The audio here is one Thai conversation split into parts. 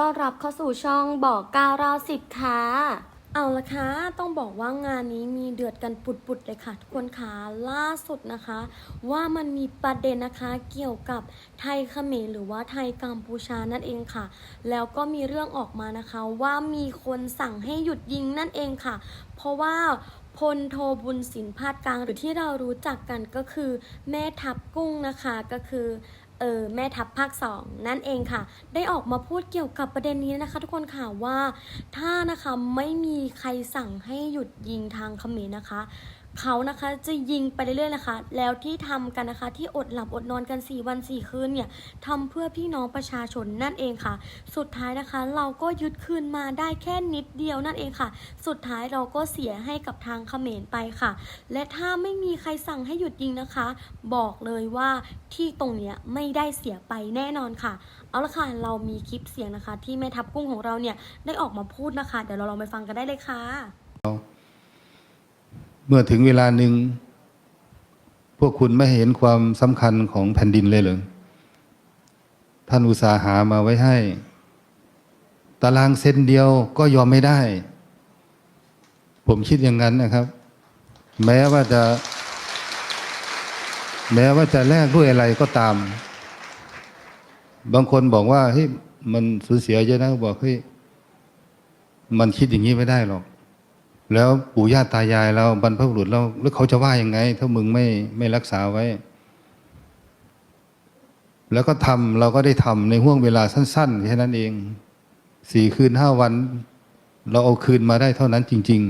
ต้อนรับเข้าสู่ช่องบอกก้าวเราสิบค่ะเอาละค่ะต้องบอกว่างานนี้มีเดือดกันปุดๆเลยค่ะ ทุกคนค่ะล่าสุดนะคะ ว่ามันมีประเด็นนะคะเกี่ยวกับไทยเขมรหรือว่าไทยกัมพูชานั่นเองค่ะ แล้วก็มีเรื่องออกมานะคะ ว่ามีคนสั่งให้หยุดยิงนั่นเองค่ะ เพราะว่าพลโทบุญสินพาดกลางหรือที่เรารู้จักกันก็คือ แม่ทัพกุ้งนะคะก็คือ เออแม่ทัพภาค 2 นั่นเองค่ะ ได้ออกมาพูดเกี่ยวกับประเด็นนี้นะคะ ทุกคนค่ะว่าถ้านะคะไม่มีใครสั่งให้หยุดยิงทางเขมรนะคะ เขานะคะจะยิงไปเรื่อยๆนะคะ แล้วที่ทำกันนะคะ ที่อดหลับอดนอนกัน 4 วัน 4 คืนเนี่ยทำเพื่อพี่น้องประชาชนนั่นเองค่ะ สุดท้ายนะคะ เราก็ยึดคืนมาได้แค่นิดเดียวนั่นเองค่ะ สุดท้ายเราก็เสียให้กับทางเขมรไปค่ะ และถ้าไม่มีใครสั่งให้หยุดยิงนะคะ บอกเลยว่าที่ตรงเนี้ยไม่ได้เสียไปแน่นอนค่ะ เอาละค่ะเรามีคลิปเสียงนะคะ ที่แม่ทัพกุ้งของเราเนี่ยได้ออกมาพูดนะคะ เดี๋ยวเราลองไปฟังกันได้เลยค่ะ เมื่อถึงเวลาหนึ่งพวกคุณไม่เห็นความสำคัญของแผ่นดินเลยเหรอท่านอุตสาหามาไว้ให้ ตารางเซนเดียวก็ยอมไม่ได้ ผมคิดอย่างนั้นนะครับ แม้ว่าจะ แม้ว่าจะแลกด้วยอะไรก็ตาม บางคนบอกว่าเฮ้ยมันสูญเสียเยอะนะบอกเฮ้ยมันคิดอย่างนี้ไม่ได้หรอก แล้วปู่ย่าตายายเราบรรพบุรุษเราแล้วเขาจะว่ายังไง ถ้ามึงไม่ไม่รักษาไว้ แล้วก็ทำเราก็ได้ทำในห่วงเวลาสั้นๆแค่นั้นเองสี่คืนห้าวัน เราเอาคืนมาได้เท่านั้นจริง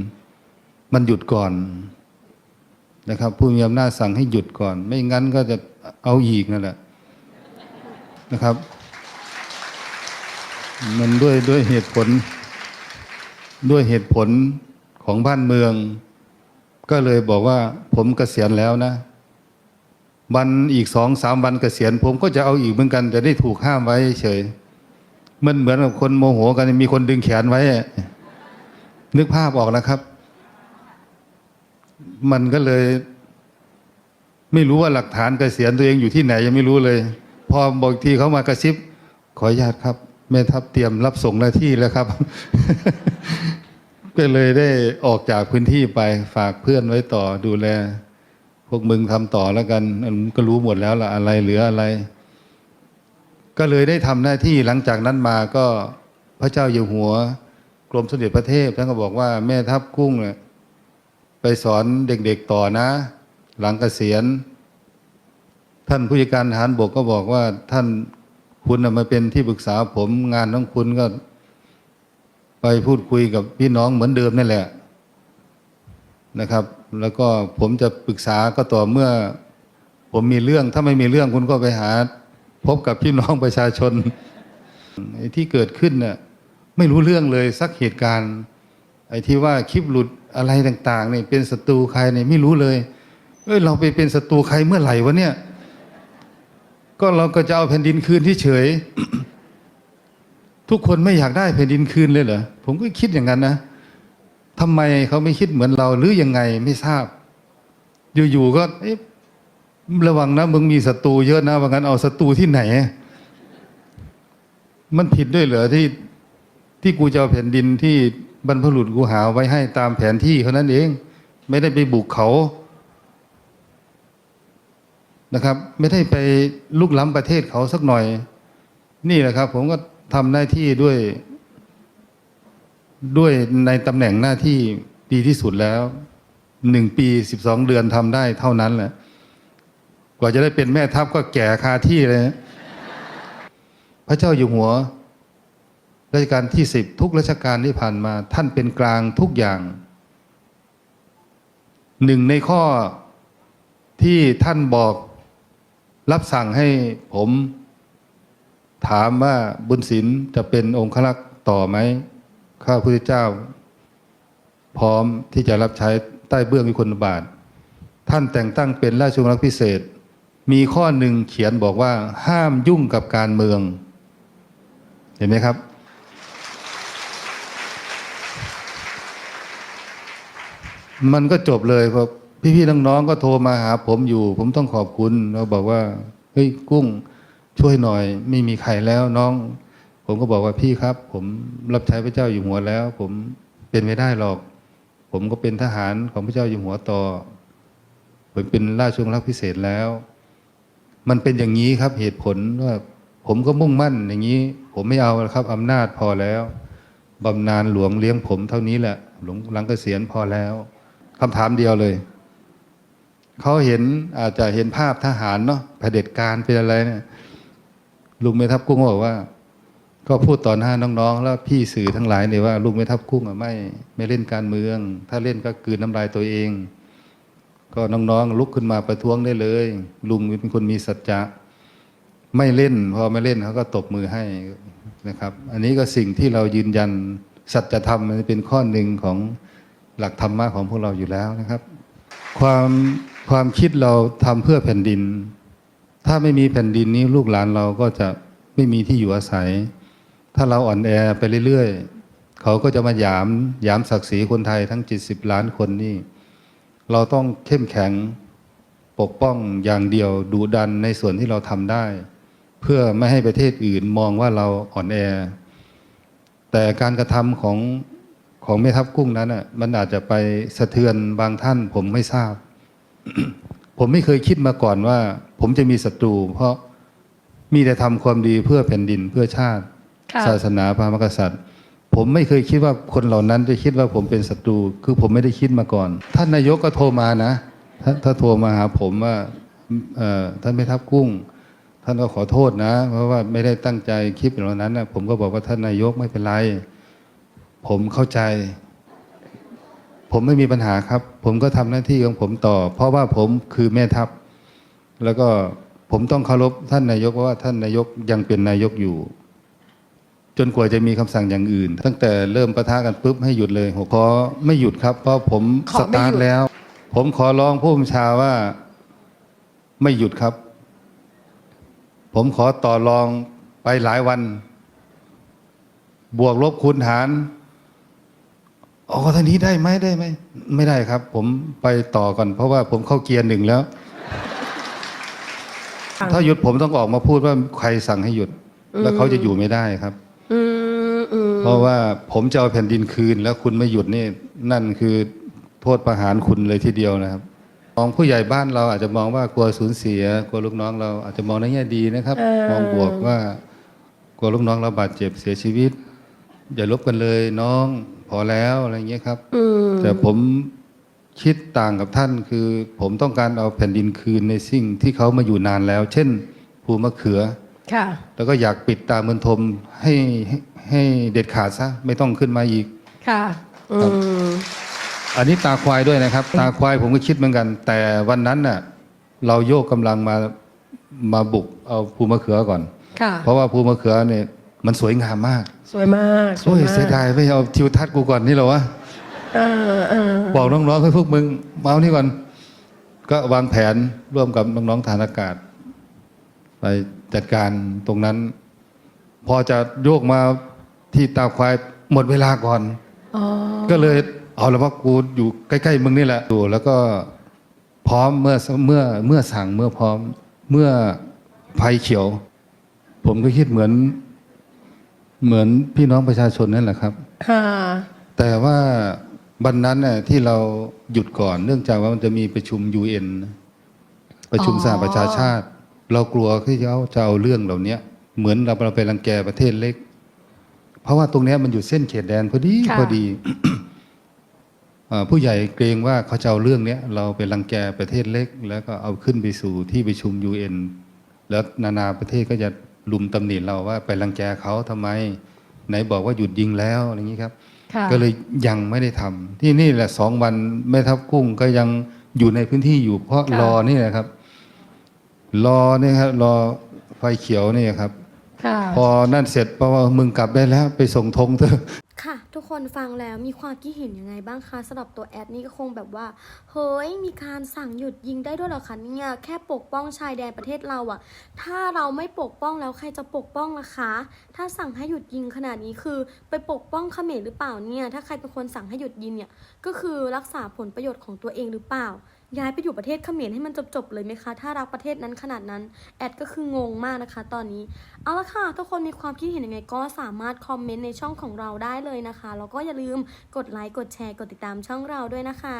ๆ มันหยุดก่อนนะครับ ผู้มีอำนาจสั่งให้หยุดก่อน ไม่งั้นก็จะเอาอีกนั่นแหละนะครับ มันด้วยด้วยเหตุผลด้วยเหตุผล ของบ้านเมือง ก็เลยบอกว่า ผมเกษียณแล้วนะ วันอีกสองสามวันเกษียณ ผมก็จะเอาอีกเหมือนกันจะได้ถูกห้ามไว้เฉยมันเหมือนกับคนโมโหกันมีคนดึงแขนไว้ นึกภาพออกนะครับ มันก็เลย ไม่รู้ว่าหลักฐานเกษียณตัวเองอยู่ที่ไหนยังไม่รู้เลย พอบอกอีกทีเขามากระซิบ ขออนุญาตครับแม่ทัพเตรียมรับส่งหน้าที่แล้วครับ ก็เลยได้ออกจากพื้นที่ไปฝากเพื่อนไว้ต่อดูแล พวกมึงทำต่อแล้วกันอันก็รู้หมดแล้วละอะไรเหลืออะไร ก็เลยได้ทำหน้าที่หลังจากนั้นมาก็พระเจ้าอยู่หัว กรมสมเด็จพระเทพท่านก็บอกว่าแม่ทัพกุ้งเนี่ยไปสอนเด็กๆต่อนะ หลังเกษียณ ท่านผู้จัดการทหารบกก็บอกว่าท่านคุณมาเป็นที่ปรึกษาผมงานของคุณก็ ไปพูดคุยกับพี่น้องเหมือนเดิมนั่นแหละนะครับ แล้วก็ผมจะปรึกษาก็ต่อเมื่อ ผมมีเรื่องถ้าไม่มีเรื่องคุณก็ไปหา พบกับพี่น้องประชาชนไอ้ที่เกิดขึ้นเนี่ยไม่รู้เรื่องเลยสักเหตุการณ์ ไอ้ที่ว่าคลิปหลุดอะไรต่างๆเนี่ยเป็นศัตรูใครเนี่ยไม่รู้เลย เอ้ยเราไปเป็นศัตรูใครเมื่อไหร่วะเนี่ย ก็เราก็จะเอาแผ่นดินคืนที่เฉย ทุกคนไม่อยากได้แผ่นดินคืนเลยเหรอผมก็คิดอย่างนั้นนะทำไมเขาไม่คิดเหมือนเราหรือยังไงไม่ทราบ อยู่ๆก็ระวังนะมึงมีศัตรูเยอะนะว่างั้นเอาศัตรูที่ไหน มันผิดด้วยเหรอที่ที่กูจะเอาแผ่นดินที่บรรพบุรุษกูหาไว้ให้ตามแผนที่เขานั้นเอง ไม่ได้ไปบุกเขานะครับ ไม่ได้ไปลุกล้ำประเทศเขาสักหน่อย นี่แหละครับ ผมก็ ทำหน้าที่ด้วยด้วยในตำแหน่งหน้าที่ดีที่สุดแล้วหนึ่งปีสิบสองเดือนทำได้เท่านั้นแหละ กว่าจะได้เป็นแม่ทัพก็แก่คาที่เลย พระเจ้าอยู่หัวรัชกาลที่สิบทุกรัชกาลที่ผ่านมา ท่านเป็นกลางทุกอย่างหนึ่งในข้อที่ท่านบอกรับสั่งให้ผม ถามว่าบุญศิลป์จะเป็นองครักษ์ต่อไหมข้าพุทธเจ้า พร้อมที่จะรับใช้ใต้เบื้องวิคุณบาท ท่านแต่งตั้งเป็นราชวงศ์รักพิเศษ มีข้อหนึ่งเขียนบอกว่า ห้ามยุ่งกับการเมือง เห็นไหมครับ มันก็จบเลยพอพี่ๆน้องๆก็โทรมาหาผมอยู่ ผมต้องขอบคุณแล้วบอกว่าเฮ้ยกุ้ง ช่วยหน่อย ไม่มีใครแล้วน้อง ผมก็บอกว่าพี่ครับ ผมรับใช้พระเจ้าอยู่หัวแล้ว ผมเป็นไม่ได้หรอก ผมก็เป็นทหารของพระเจ้าอยู่หัวต่อ ผมเป็นราชวงศ์รักพิเศษแล้ว มันเป็นอย่างนี้ครับเหตุผลว่าผมก็มุ่งมั่นอย่างนี้ ผมไม่เอาครับอำนาจพอแล้วบำนาญหลวงเลี้ยงผมเท่านี้แหละหลวงหลังเกษียณพอแล้วคำถามเดียวเลยเขาเห็นอาจจะเห็นภาพทหารเนาะเผด็จการเป็นอะไรเนี่ย ลุงเมทับกุ้งก็บอกว่า ก็พูดต่อหน้าน้องๆ แล้วพี่สื่อทั้งหลายเนี่ยว่าลุงเมทับกุ้งไม่ไม่เล่นการเมือง ถ้าเล่นก็กืนน้ำลายตัวเอง ก็น้องๆลุกขึ้นมาประท้วงได้เลย ลุงเป็นคนมีสัจจะไม่เล่น พอไม่เล่นเขาก็ตบมือให้นะครับ อันนี้ก็สิ่งที่เรายืนยันสัจธรรมมันเป็นข้อหนึ่งของหลักธรรมะของพวกเราอยู่แล้วนะครับ ความความคิดเราทำเพื่อแผ่นดิน ถ้าไม่มีแผ่นดินนี้ลูกหลานเราก็จะไม่มีที่อยู่อาศัย ถ้าเราอ่อนแอไปเรื่อยๆ เขาก็จะมาหยามหยามศักดิ์ศรีคนไทยทั้ง70ล้านคนนี่ เราต้องเข้มแข็งปกป้องอย่างเดียวดูดันในส่วนที่เราทำได้ เพื่อไม่ให้ประเทศอื่นมองว่าเราอ่อนแอ แต่การกระทำของของแม่ทัพกุ้งนั้นอะมันอาจจะไปสะเทือนบางท่านผมไม่ทราบ ผมไม่เคยคิดมาก่อนว่า ผมจะมีศัตรู เพราะมีแต่ทำความดีเพื่อแผ่นดินเพื่อชาติค่ะศาสนาพระมหากษัตริย์ ผมไม่เคยคิดว่าคนเหล่านั้นจะคิดว่าผมเป็นศัตรู คือผมไม่ได้คิดมาก่อน ท่านนายกก็โทรมานะถ้าถ้าโทรมาหาผมว่าเอ่อท่านไม่ทับกุ้ง ท่านก็ขอโทษนะ เพราะว่าไม่ได้ตั้งใจคลิปเหล่านั้นนะผมก็บอกว่าท่านนายกไม่เป็นไร ผมเข้าใจ ผมไม่มีปัญหาครับ ผมก็ทำหน้าที่ของผมต่อ เพราะว่าผมคือแม่ทัพ แล้วก็ผมต้องเคารพท่านนายกเพราะว่าท่านนายกยังเป็นนายกอยู่ จนกว่าจะมีคำสั่งอย่างอื่น ตั้งแต่เริ่มประทะกันปุ๊บให้หยุดเลยผมขอไม่หยุดครับ เพราะผมสตาร์ทแล้ว ผมขอร้องผู้บัญชาว่าไม่หยุดครับ ผมขอต่อรองไปหลายวัน บวกลบคูณหาร อ๋อท่านี้ได้ไหมได้ไหมไม่ได้ครับ ผมไปต่อก่อนเพราะว่าผมเข้าเกียร์หนึ่งแล้ว ถ้าหยุดผมต้องออกมาพูดว่าใครสั่งให้หยุด แล้วเขาจะอยู่ไม่ได้ครับอืมอืมเพราะว่าผมจะเอาแผ่นดินคืน แล้วคุณไม่หยุดนี่นั่นคือโทษประหารคุณเลยทีเดียวนะครับมองผู้ใหญ่บ้านเราอาจจะมองว่ากลัวสูญเสีย กลัวลูกน้องเราอาจจะมองในแง่ดีนะครับ มองบวกว่ากลัวลูกน้องเราบาดเจ็บเสียชีวิต อย่าลบกันเลยน้อง พอแล้วอะไรเงี้ยครับอืมแต่ผมคิดต่างกับท่านคือ ผมต้องการเอาแผ่นดินคืนในสิ่งที่เขามาอยู่นานแล้ว เช่น ภูมะเขือค่ะแล้วก็อยากปิดตาเมืองทมให้ให้ให้เด็ดขาดซะไม่ต้องขึ้นมาอีก ค่ะอืครับมอันนี้ตาควายด้วยนะครับ ตาควายผมก็คิดเหมือนกัน แต่วันนั้นน่ะ เราโยกกำลังมามาบุกเอาภูมะเขือก่อนค่ะเพราะว่าภูมะเขือเนี่ยมันสวยงามมาก สวยมากสโอ้วยยมากเสียดายไม่เอาทิวทัศน์กูก่อนนี่เหรอวะ เออเออบอกน้องๆให้พวกมึงมาเอานี่ก่อน ก็วางแผนร่วมกับน้องๆฐานอากาศ ไปจัดการตรงนั้น พอจะโยกมาที่ตาควายหมดเวลาก่อน อ๋อก็เลยเอาละว่ากูอยู่ใกล้ๆมึงนี่แหละดูแล้วก็พร้อมเมื่อเมื่อเมื่อสั่งเมื่อพร้อม เมื่อไฟเขียว ผมก็คิดเหมือน เหมือนพี่น้องประชาชนนั่นแหละครับ ค่ะ แต่ว่าวันนั้นน่ะที่เราหยุดก่อนเนื่องจากว่ามันจะมีประชุม UN นะประชุมอ๋อสหประชาชาติ เรากลัวที่เขาจะเอาเรื่องเหล่านี้เหมือนเราเราไปรังแกประเทศเล็ก เพราะว่าตรงเนี้ยมันอยู่เส้นเขตแดนพอดีค่ะพอดีเอ่อผู้ใหญ่เกรงว่าเขาจะเอาเรื่องเนี้ยเราไปรังแกประเทศเล็ก แล้วก็เอาขึ้นไปสู่ที่ประชุม UN แล้วนานาประเทศก็จะ ลุมตำหนิเราว่าไปรังแกเขาทำไม ไหนบอกว่าหยุดยิงแล้วอะไรอย่างนี้ครับค่ะก็เลยยังไม่ได้ทำที่นี่แหละสองวันแม่ทัพกุ้งก็ยังอยู่ในพื้นที่อยู่เพราะค่ะรอนี่แหละครับ รอนี่ครับรอไฟเขียวนี่ครับค่ะพอนั่นเสร็จเพราะว่ามึงกลับได้แล้ว ไปส่งธงเถอะ ค่ะ ทุกคนฟังแล้วมีความคิดเห็นยังไงบ้างคะสำหรับตัวแอดนี่ก็คงแบบว่า เฮ้ย มีการสั่งหยุดยิงได้ด้วยเหรอคะเนี่ย แค่ปกป้องชายแดนประเทศเราอะถ้าเราไม่ปกป้องแล้วใครจะปกป้องล่ะคะ ถ้าสั่งให้หยุดยิงขนาดนี้คือ ไปปกป้องเขมรหรือเปล่าเนี่ย ถ้าใครเป็นคนสั่งให้หยุดยิงเนี่ยก็คือรักษาผลประโยชน์ของตัวเองหรือเปล่า ย้ายไปอยู่ประเทศเขมรให้มันจบๆเลยไหมคะ ถ้ารักประเทศนั้นขนาดนั้น แอดก็คืองงมากนะคะ ตอนนี้ เอาละค่ะ ทุกคนมีความคิดเห็นยังไงก็สามารถคอมเมนต์ในช่องของเราได้เลยนะคะ แล้วก็อย่าลืมกดไลค์ กดแชร์ กดติดตามช่องเราด้วยนะคะ